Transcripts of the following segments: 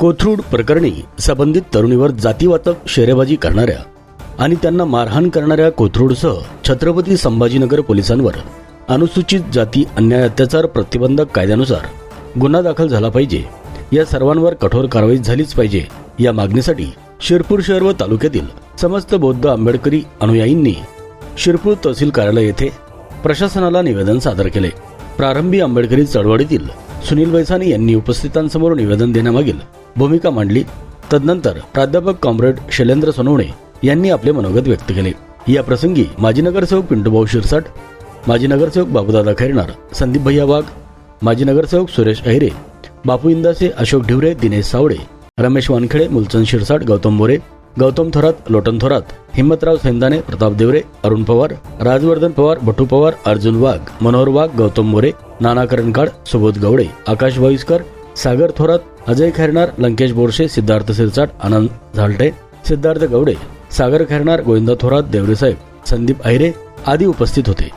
कोथरूड प्रकरणी संबंधित तरुणीवर जातीवाचक शेरेबाजी करणाऱ्या आणि त्यांना मारहाण करणाऱ्या कोथरूडसह छत्रपती संभाजीनगर पोलिसांवर अनुसूचित जाती अन्याय अत्याचार प्रतिबंधक कायद्यानुसार गुन्हा दाखल झाला पाहिजे. या सर्वांवर कठोर कारवाई झालीच पाहिजे. या मागणीसाठी शिरपूर शहर व तालुक्यातील समस्त बौद्ध आंबेडकरी अनुयायींनी शिरपूर तहसील कार्यालय येथे प्रशासनाला निवेदन सादर केले. प्रारंभी आंबेडकरी चळवळीतील सुनील वैसानी यांनी उपस्थितांसमोर निवेदन देण्यामागील भूमिका मांडली. तदनंतर प्राध्यापक कॉम्रेड शैलेंद्र सोनवणे यांनी आपले मनोगत व्यक्त केले. या प्रसंगी माजी नगरसेवक पिंटूभाऊ शिरसाट माजी नगरसेवक बाबूदादा खैरणार संदीप भैया वाघ माजी नगरसेवक सुरेश अहिरे बापू इंदासे अशोक ढिवरे दिनेश सावडे रमेश वानखेडे मुलचंद शिरसाट गौतम मोरे गौतम थोरात लोटन थोरात हिम्मतराव सेंदाने प्रताप देवरे अरुण पवार राजवर्धन पवार भटू पवार अर्जुन वाघ मनोहर वाघ गौतम मोरे नाना करणकाळ सुबोध गवडे आकाश भोईसकर सागर थोरात अजय खैरनार लंकेश बोरशे सिद्धार्थ सिरसाट आनंद झालटे सिद्धार्थ गवडे सागर खैरनार गोविंद थोरात देवरेसाहेब संदीप अहिरे आदी उपस्थित होते.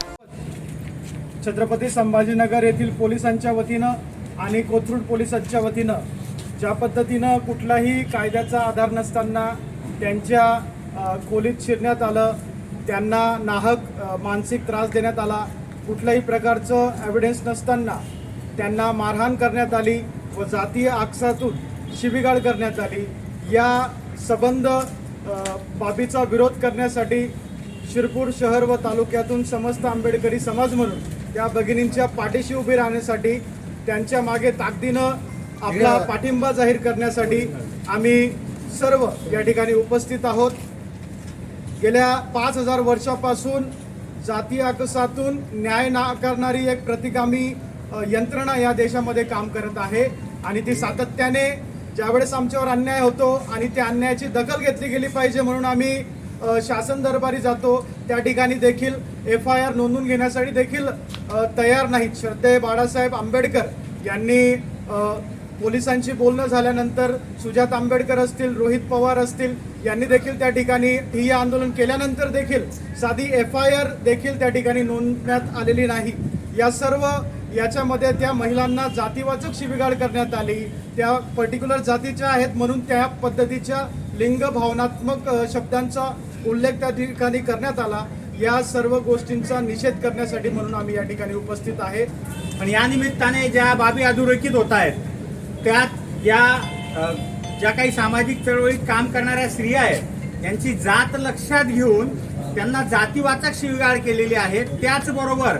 छत्रपती संभाजीनगर येथील पोलिसांच्या वतीनं आणि कोथरूड पोलिसांच्या वतीनं ज्या पद्धतीनं कुठलाही कायद्याचा आधार नसताना त्यांच्या खोलीत शिरण्यात आलं त्यांना नाहक मानसिक त्रास देण्यात आला कुठल्याही प्रकारचं एव्हिडन्स नसताना त्यांना मारहाण करण्यात आली व जातीय आक्षातून शिबिगाळ करण्यात आली. या सबंध बाबीचा विरोध करण्यासाठी शिरपूर शहर व तालुक्यातून समस्त आंबेडकरी समाज म्हणून त्या भगिनींच्या पाठीशी उभी राहण्यासाठी त्यांच्या मागे ताकदीनं आपला पाठिंबा जाहीर करण्यासाठी आम्ही सर्व या ठिकाणी उपस्थित आहोत. गेल्या पाच हजार वर्षापासून जाती आकसातून न्याय नाकारणारी एक प्रतिगामी अ, यंत्रणा या देशामध्ये काम करत आहे. आणि ती सातत्याने ज्यावेळेस आमच्यावर अन्याय होतो आणि त्या अन्यायाची दखल घेतली गेली पाहिजे म्हणून आम्ही शासन दरबारी जातो. त्या ठिकाणी देखील एफ आय आर नोंदवून घेण्यासाठी देखील तयार नाहीत. श्रद्धेय बाळासाहेब आंबेडकर यांनी पोलिसांशी बोलणं झाल्यानंतर सुजात आंबेडकर असतील रोहित पवार असतील यांनी देखील त्या ठिकाणी ठिय्या आंदोलन केल्यानंतर देखील साधी एफ आय आर देखील त्या ठिकाणी नोंदण्यात आलेली नाही. या सर्व याच्यामध्ये त्या महिलांना जातीवाचक शिबिगाड करण्यात आली. त्या पर्टिक्युलर जातीच्या आहेत म्हणून त्या पद्धतीच्या लिंग भावनात्मक शब्दांचा उल्लेख त्या ठिकाणी करण्यात आला. या सर्व गोष्टींचा निषेध करण्यासाठी म्हणून आम्ही या ठिकाणी उपस्थित आहे. आणि या निमित्ताने ज्या बाबी अधोरेखित होत आहेत त्यात या ज्या काही सामाजिक चळवळीत काम करणाऱ्या स्त्रिया आहेत यांची जात लक्षात घेऊन त्यांना जातीवाचक शिवीगाळ केलेली आहे. त्याचबरोबर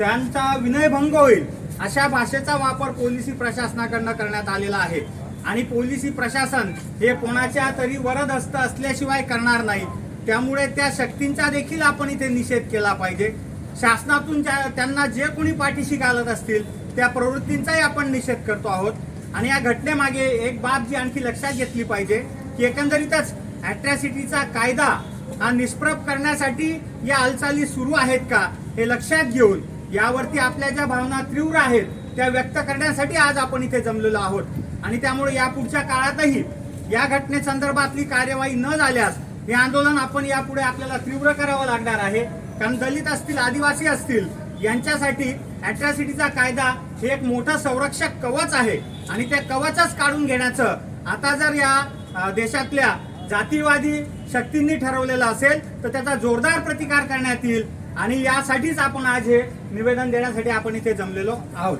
त्यांचा विनयभंग होईल अशा भाषेचा वापर पोलिसी प्रशासनाकडनं करण्यात आलेला आहे. आणि पोलिसी प्रशासन हे कोणाच्या तरी वरदहस्त असल्याशिवाय करणार नाही. त्यामुळे त्या शक्तींचा देखील आपण इथे निषेध केला पाहिजे. शासनातून ज्या त्यांना जे कोणी पाठीशी घालत असतील त्या प्रवृत्तींचाही आपण निषेध करतो आहोत. आणि या घटनेमागे एक बाब जी आणखी लक्षात घेतली पाहिजे की एकंदरीतच अॅट्रॅसिटीचा कायदा हा निष्प्रभ करण्यासाठी या हालचाली सुरू आहेत का हे लक्षात घेऊन यावरती आपल्या ज्या भावना तीव्र आहेत त्या व्यक्त करण्यासाठी आज आपण इथे जमलेलो आहोत. आणि त्यामुळे यापुढच्या काळातही या घटनेसंदर्भातली कार्यवाही न झाल्यास हे आंदोलन आपण यापुढे आपल्याला तीव्र करावं लागणार आहे. कारण दलित असतील आदिवासी असतील यांच्यासाठी अॅट्रॅसिटीचा कायदा हे एक मोठं संरक्षक कवच आहे. आणि त्या कवचच काढून घेण्याचं आता जर या देशातल्या जातीवादी शक्तींनी ठरवलेलं असेल तर त्याचा जोरदार प्रतिकार करण्यात येईल. आणि यासाठीच आपण आज हे निवेदन देण्यासाठी आपण इथे जमलेलो आहोत.